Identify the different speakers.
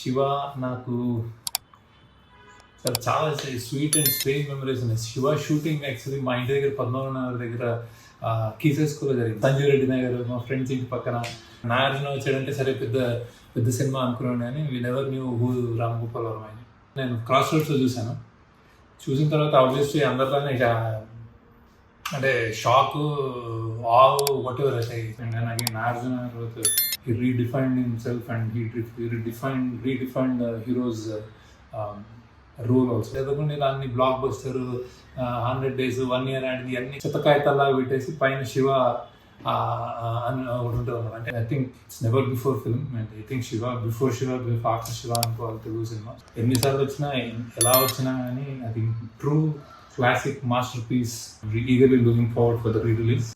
Speaker 1: శివ నాకు సార్ చాలా sweet and strange memories ఉన్నాయి. శివ షూటింగ్ యాక్చువల్లీ మా ఇంటి దగ్గర పద్మనాభ నగర్ దగ్గర కీసెస్ స్కూల్లో జరిగింది. సంజీవ్ రెడ్డి నగర్ మా ఫ్రెండ్స్ ఇంటి పక్కన. నాగార్జున వచ్చాడంటే సరే పెద్ద పెద్ద సినిమా అనుకున్నాను కానీ వీళ్ళు never knew who Ram Gopal Varma అని. నేను క్రాస్ రోడ్స్లో చూశాను. చూసిన తర్వాత ఆబ్వియస్లీ అందరిలోనే ఇక అంటే shock awe whatever and again Nagarjuna he redefined himself and he, he redefined redefined uh, heroes uh, um, దాన్ని blockbuster hundred days one year అనేది అన్ని చెత్త కాగితాల్లా పెట్టేసి పైన శివ అని ఒకటి ఉంటుంది అన్నమాట. అంటే I think it's never before film and I think Shiva before Shiva before after Shiva అనుకోవాలి తెలుగు సినిమా. ఎన్నిసార్లు వచ్చినా ఎలా వచ్చినా కానీ I think true classic masterpiece. Eagerly looking forward for the re-release.